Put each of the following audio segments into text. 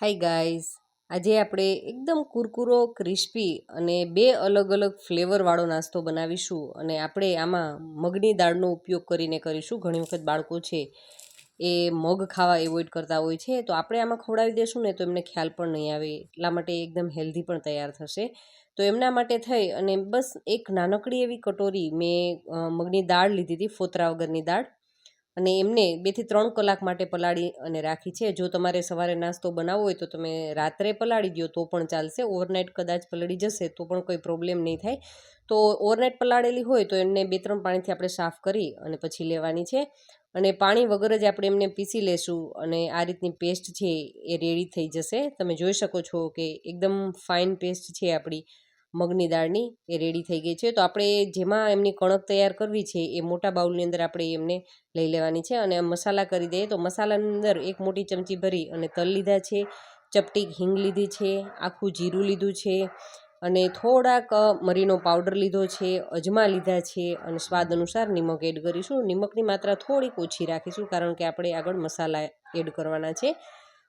Hi guys આજે આપણે એકદમ કુરકુરો ક્રિસ્પી અને બે અલગ અલગ ફ્લેવરવાળો નાસ્તો બનાવીશું અને આપણે આમાં મગની દાળનો ઉપયોગ કરીને કરીશું. ઘણી વખત બાળકો છે એ મગ ખાવા એવોઇડ કરતા હોય છે, તો આપણે આમાં ખવડાવી દેશું ને તો એમને ખ્યાલ પણ નહીં આવે, એટલા માટે એકદમ હેલ્ધી પણ તૈયાર થશે. તો એમના માટે થઈ અને બસ એક નાનકડી એવી કટોરી મેં મગની દાળ લીધી હતી, ફોતરા વગરની દાળ. અને એમને બેથી ત્રણ કલાક માટે પલાળી અને રાખી છે. જો તમારે સવારે નાસ્તો બનાવવો હોય તો તમે રાત્રે પલાળી દો તો પણ ચાલશે. ઓવરનાઇટ કદાચ પલળી જશે, તો પણ કોઈ પ્રોબ્લેમ નહીં થાય. તો ઓવરનાઇટ પલાળેલી હોય તો એમને બે ત્રણ પાણીથી આપણે સાફ કરી અને પછી લેવાની છે. અને પાણી વગર જ આપણે એમને પીસી લેશું અને આ રીતની પેસ્ટ છે એ રેડી થઈ જશે. તમે જોઈ શકો છો કે એકદમ ફાઇન પેસ્ટ છે આપણી. મગની દાળની એ રેડી થઈ ગઈ છે. તો આપણે જેમાં એમની કણક તૈયાર કરવી છે એ મોટા બાઉલની અંદર આપણે એમને લઈ લેવાની છે અને મસાલા કરી દઈએ તો મસાલાની અંદર એક મોટી ચમચી ભરી અને તલ લીધા છે, ચપટી હિંગ લીધી છે, આખું જીરું લીધું છે અને થોડાક મરીનો પાવડર લીધો છે, અજમા લીધા છે અને સ્વાદ અનુસાર નિમક એડ કરીશું. નિમકની માત્રા થોડીક ઓછી રાખીશું કારણ કે આપણે આગળ મસાલા એડ કરવાના છે.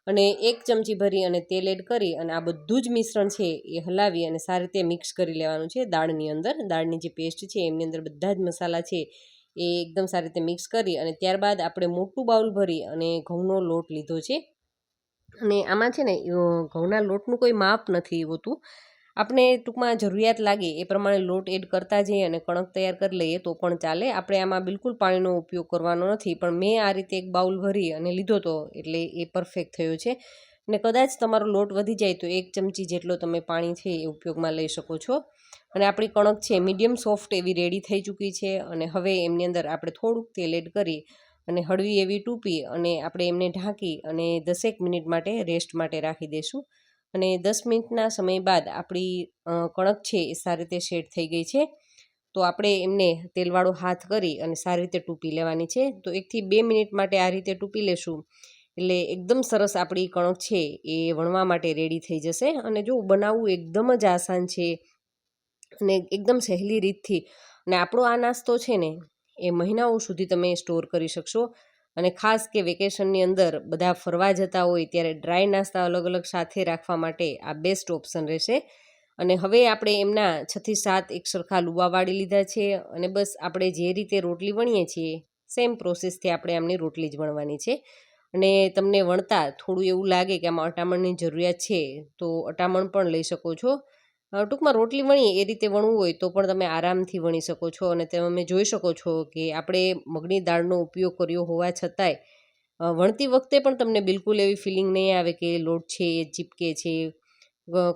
અને એક ચમચી ભરી અને તેલ એડ કરી અને આ બધું જ મિશ્રણ છે એ હલાવી અને સારી રીતે મિક્સ કરી લેવાનું છે દાળની અંદર. દાળની જે પેસ્ટ છે એમની અંદર બધા જ મસાલા છે એ એકદમ સારી રીતે મિક્સ કરી અને ત્યારબાદ આપણે મોટું બાઉલ ભરી અને ઘઉંનો લોટ લીધો છે. અને આમાં છે ને ઘઉંના લોટનું કોઈ માપ નથી હોતું. આપણે ટૂંકમાં જરૂરિયાત લાગે એ પ્રમાણે લોટ એડ કરતા જઈએ અને કણક તૈયાર કરી લઈએ તો પણ ચાલે. આપણે આમાં બિલકુલ પાણીનો ઉપયોગ કરવાનો નથી, પણ મેં આ રીતે એક બાઉલ ભરી અને લીધો તો એટલે એ પરફેક્ટ થયો છે. અને કદાચ તમારો લોટ વધી જાય તો એક ચમચી જેટલો તમે પાણી છે એ ઉપયોગમાં લઈ શકો છો. અને આપણી કણક છે મીડિયમ સોફ્ટ એવી રેડી થઈ ચૂકી છે અને હવે એમની અંદર આપણે થોડુંક તેલ એડ કરી અને હળવી એવી ટૂપી અને આપણે એમને ઢાંકી અને દસેક મિનિટ માટે રેસ્ટ માટે રાખી દઈશું અને દસ મિનિટના સમય બાદ આપણી કણક છે એ સારી રીતે શેડ થઈ ગઈ છે. તો આપણે એમને તેલવાળો હાથ કરી અને સારી રીતે ટૂપી લેવાની છે. તો એકથી બે મિનિટ માટે આ રીતે ટૂપી લેશું. એટલે એકદમ સરસ આપણી કણક છે એ વણવા માટે રેડી થઈ જશે. અને જો બનાવવું એકદમ જ આસાન છે અને એકદમ સહેલી રીતથી. અને આપણો આ નાસ્તો છે ને એ મહિનાઓ સુધી તમે સ્ટોર કરી શકશો. અને ખાસ કે વેકેશનની અંદર બધા ફરવા જતા હોય ત્યારે ડ્રાય નાસ્તા અલગ અલગ સાથે રાખવા માટે આ બેસ્ટ ઓપ્શન રહેશે. અને હવે આપણે એમના છથી સાત એક સરખા લુવા વાળી લીધા છે અને બસ આપણે જે રીતે રોટલી વણીએ છીએ સેમ પ્રોસેસથી આપણે આમની રોટલી જ વણવાની છે. અને તમને વણતા થોડું એવું લાગે કે આમાં અટામણની જરૂરિયાત છે, તો અટામણ પણ લઈ શકો છો. ટૂંકમાં રોટલી વણીએ, એ રીતે વણવું હોય તો પણ તમે આરામથી વણી શકો છો. અને તમે જોઈ શકો છો કે આપણે મગની દાળનો ઉપયોગ કર્યો હોવા છતાંય વણતી વખતે પણ તમને બિલકુલ એવી ફિલિંગ નહીં આવે કે લોટ છે એ ચીપકે છે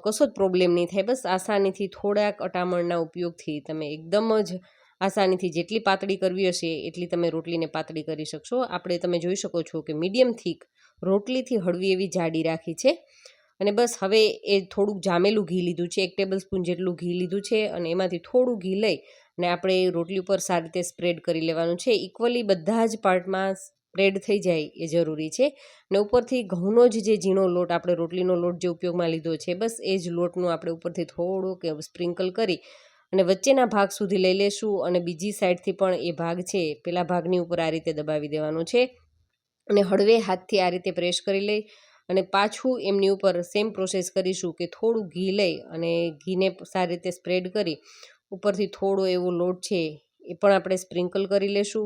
કશો જ પ્રોબ્લેમ નહીં થાય. બસ આસાનીથી થોડાક અટામણના ઉપયોગથી તમે એકદમ જ આસાનીથી જેટલી પાતળી કરવી હશે, એટલી તમે રોટલીને પાતળી કરી શકશો. આપણે તમે જોઈ શકો છો કે મીડિયમ થીક રોટલીથી હળવી એવી જાડી રાખી છે. અને બસ હવે એ થોડુંક જામેલું ઘી લીધું છે. એક ટેબલ સ્પૂન જેટલું ઘી લીધું છે અને એમાંથી થોડું ઘી લઈ અને આપણે રોટલી ઉપર સારી રીતે સ્પ્રેડ કરી લેવાનું છે. ઇક્વલી બધા જ પાર્ટમાં સ્પ્રેડ થઈ જાય એ જરૂરી છે. અને ઉપરથી ઘઉંનો જ જે ઝીણો લોટ, આપણે રોટલીનો લોટ જે ઉપયોગમાં લીધો છે, બસ એ જ લોટનું આપણે ઉપરથી થોડુંક સ્પ્રિંકલ કરી અને વચ્ચેના ભાગ સુધી લઈ લેશું અને બીજી સાઈડથી પણ એ ભાગ છે, પેલા ભાગની ઉપર આ રીતે દબાવી દેવાનો છે અને હળવે હાથથી આ રીતે પ્રેસ કરી લઈ અને પાછું એમની ઉપર સેમ પ્રોસેસ કરીશું કે થોડું ઘી લઈ અને ઘીને સારી રીતે સ્પ્રેડ કરી. ઉપરથી થોડો એવો લોટ છે એ પણ આપણે સ્પ્રિંકલ કરી લેશું.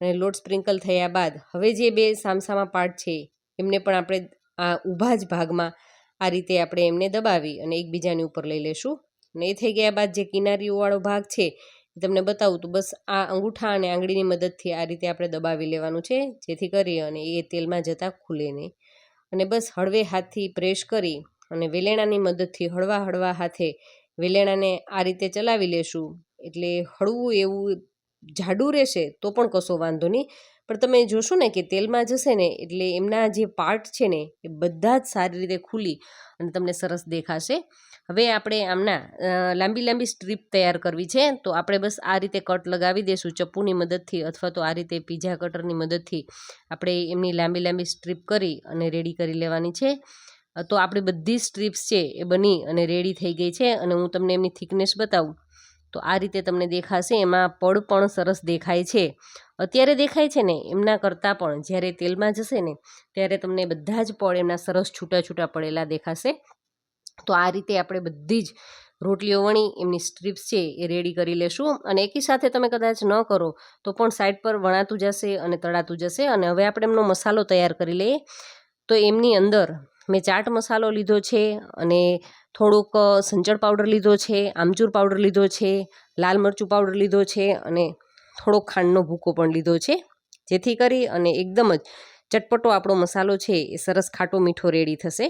અને લોટ સ્પ્રિંકલ થયા બાદ હવે જે બે સામસામા પાર્ટ છે એમને પણ આપણે આ ઊભા જ ભાગમાં આ રીતે આપણે એમને દબાવી અને એકબીજાની ઉપર લઈ લેશું. અને એ થઈ ગયા બાદ જે કિનારીઓવાળો ભાગ છે એ તમને બતાવું તો બસ આ અંગૂઠા અને આંગળીની મદદથી આ રીતે આપણે દબાવી લેવાનું છે, જેથી કરી અને એ તેલમાં જતાં ખુલે નહીં. અને બસ હળવે હાથથી પ્રેસ કરી અને વેલેણાની મદદથી હળવા હળવા હાથે વેલેણાને આ રીતે ચલાવી લેશું. એટલે હળવું એવું જાડું રહેશે તો પણ કશો વાંધો નહીં. પણ તમે જોશો ને કે તેલમાં જશે ને એટલે એમના જે પાર્ટ છે ને એ બધા જ સારી રીતે ખુલી અને તમને સરસ દેખાશે. હવે આપણે આમના લાંબી લાંબી સ્ટ્રીપ તૈયાર કરવી છે, તો આપણે બસ આ રીતે કટ લગાવી દઈશું ચપ્પુની મદદથી અથવા તો આ રીતે પીઝા કટરની મદદથી આપણે એમની લાંબી લાંબી સ્ટ્રીપ કરી અને રેડી કરી લેવાની છે. તો આપણી બધી સ્ટ્રીપ્સ છે એ બની અને રેડી થઈ ગઈ છે અને હું તમને એમની થિકનેસ બતાવું. તો આ રીતે તમને દેખાશે, એમાં પડ પણ સરસ દેખાય છે. અત્યારે દેખાય છે ને, એમના કરતાં પણ જ્યારે તેલમાં જશે ને, ત્યારે તમને બધા જ પડ એમના સરસ છૂટા છૂટા પડેલા દેખાશે. તો આ રીતે આપણે બધી જ રોટલીઓ વણી, એમની સ્ટ્રીપ્સ છે એ રેડી કરી લેશું અને એકી સાથે તમે કદાચ ન કરો તો પણ સાઈડ પર વણાતું જશે અને તળાતું જશે અને હવે આપણે એમનો મસાલો તૈયાર કરી લઈએ. તો એમની અંદર મેં ચાટ મસાલો લીધો છે અને થોડુંક સંચળ પાવડર લીધો છે, આમચૂર પાવડર લીધો છે, લાલ મરચું પાવડર લીધો છે અને થોડોક ખાંડનો ભૂકો પણ લીધો છે. જેથી કરી અને એકદમ જ ચટપટો આપણો મસાલો છે એ સરસ ખાટો મીઠો રેડી થશે.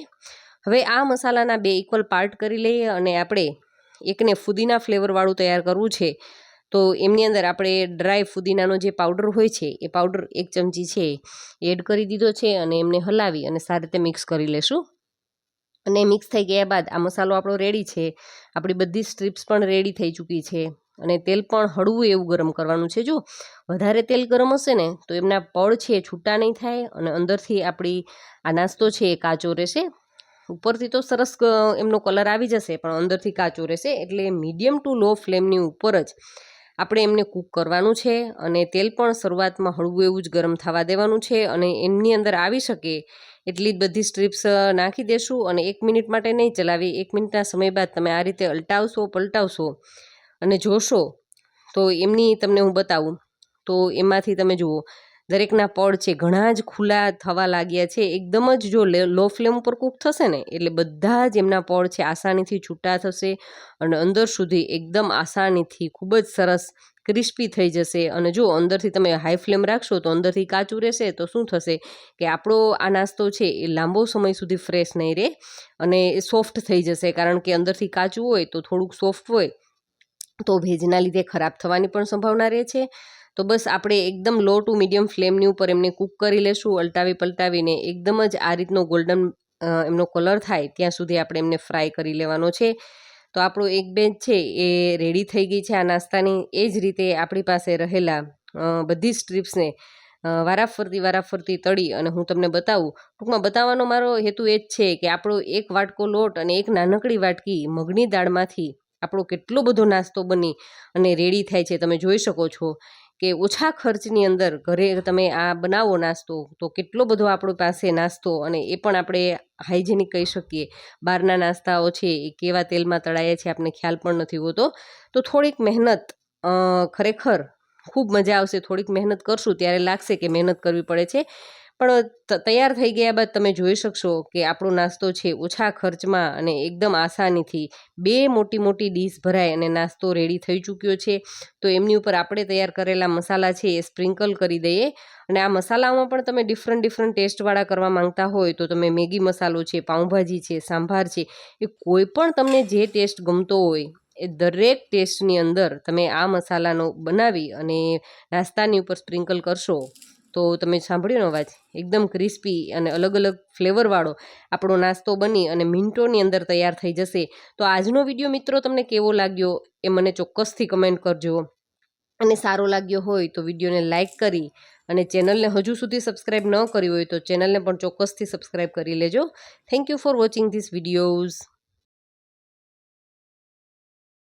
હવે આ મસાલાના બે ઇક્વલ પાર્ટ કરી લઈએ અને આપણે એકને ફુદીના ફ્લેવરવાળું તૈયાર કરવું છે. તો એમની અંદર આપણે ડ્રાય ફુદીનાનો જે પાવડર હોય છે, એ પાવડર એક ચમચી છે એડ કરી દીધો છે અને એમને હલાવી અને સારી રીતે મિક્સ કરી લેશું. અને મિક્સ થઈ ગયા બાદ આ મસાલો આપણો રેડી છે. આપણી બધી સ્ટ્રીપ્સ પણ રેડી થઈ ચૂકી છે અને તેલ પણ હળવું એવું ગરમ કરવાનું છે. જો વધારે તેલ ગરમ હશે ને, તો એમના પળ છે છૂટા નહીં થાય અને અંદરથી આપણી આ નાસ્તો છે એ કાચો રહેશે. ઉપરથી તો સરસ એમનો કલર આવી જશે, પણ અંદરથી કાચો રહેશે. એટલે મીડિયમ ટુ લો ફ્લેમની ઉપર જ આપણે એમને કૂક કરવાનું છે અને તેલ પણ શરૂઆતમાં હળવું એવું જ ગરમ થવા દેવાનું છે અને એમની અંદર આવી શકે એટલી જ બધી સ્ટ્રીપ્સ નાખી દેશું અને એક મિનિટ માટે નહીં ચલાવી, એક મિનિટના સમય બાદ તમે આ રીતે અલટાવશો, પલટાવશો અને જોશો તો એમની તમને હું બતાવું. તો એમાંથી તમે જુઓ દરેકના પડ છે ઘણા જ ખુલ્લા થવા લાગ્યા છે. એકદમ જ જો લો ફ્લેમ ઉપર કૂક થશે ને, એટલે બધા જ એમના પડ છે આસાનીથી છૂટા થશે અને અંદર સુધી એકદમ આસાનીથી ખૂબ જ સરસ ક્રિસ્પી થઈ જશે. અને જો અંદરથી તમે હાઈ ફ્લેમ રાખશો તો અંદરથી કાચું રહેશે. તો શું થશે કે આપણો આ નાસ્તો છે એ લાંબો સમય સુધી ફ્રેશ નહીં રહે અને સોફ્ટ થઈ જશે. કારણ કે અંદરથી કાચું હોય તો થોડુંક સોફ્ટ હોય તો ભેજના લીધે ખરાબ થવાની પણ સંભાવના રહે છે. તો બસ આપણે એકદમ લો ટુ મીડિયમ ફ્લેમની ઉપર એમને કૂક કરી લેશું, અલટાવી પલટાવીને એકદમ જ આ રીતનો ગોલ્ડન એમનો કલર થાય ત્યાં સુધી આપણે એમને ફ્રાય કરી લેવાનો છે. તો આપણો એક બેચ છે એ રેડી થઈ ગઈ છે આ નાસ્તાની. એ જ રીતે આપણી પાસે રહેલા બધી સ્ટ્રીપ્સને વારાફરતી વારાફરતી તળી અને હું તમને બતાવું. ટૂંકમાં બતાવવાનો મારો હેતુ એ જ છે કે આપણો એક વાટકો લોટ અને એક નાનકડી વાટકી મગની દાળમાંથી આપણો કેટલો બધો નાસ્તો બની અને રેડી થાય છે. તમે જોઈ શકો છો કે ઓછા ખર્ચની અંદર ઘરે તમે આ બનાવો નાસ્તો, તો કેટલો બધો આપણી પાસે નાસ્તો અને એ પણ આપણે હાઇજેનિક કહી શકીએ. બહારના નાસ્તાઓ છે એ કેવા તેલમાં તળાયા છે આપણને ખ્યાલ પણ નથી હોતો. તો થોડીક મહેનત ખરેખર ખૂબ મજા આવશે. થોડીક મહેનત કરશું ત્યારે લાગશે કે મહેનત કરવી પડે છે. પણ તૈયાર થઈ ગયા બાદ તમે જોઈ શકશો કે આપણો નાસ્તો છે ઓછા ખર્ચમાં અને એકદમ આસાનીથી બે મોટી મોટી ડીશ ભરાય અને નાસ્તો રેડી થઈ ચૂક્યો છે. તો એમની ઉપર આપણે તૈયાર કરેલા મસાલા છે એ સ્પ્રિંકલ કરી દઈએ. અને આ મસાલામાં પણ તમે ડિફરન્ટ ડિફરન્ટ ટેસ્ટવાળા કરવા માંગતા હોય તો તમે મેગી મસાલો છે, પાઉંભાજી છે, સાંભાર છે, એ કોઈ પણ તમને જે ટેસ્ટ ગમતો હોય એ દરેક ટેસ્ટની અંદર તમે આ મસાલાનો બનાવી અને નાસ્તાની ઉપર સ્પ્રિંકલ કરશો. તો તમે સાંભળ્યો અવાજ? એકદમ ક્રિસ્પી અને અલગ અલગ ફ્લેવરવાળો આપણો નાસ્તો બની અને મિનિટોની અંદર તૈયાર થઈ જશે. તો આજનો વીડિયો મિત્રો તમને કેવો લાગ્યો એ મને ચોક્કસથી કમેન્ટ કરજો. અને સારો લાગ્યો હોય તો વિડીયોને લાઇક કરી અને ચેનલને હજુ સુધી સબસ્ક્રાઈબ ન કરી હોય તો ચેનલને પણ ચોક્કસથી સબસ્ક્રાઈબ કરી લેજો. Thank you for watching this videos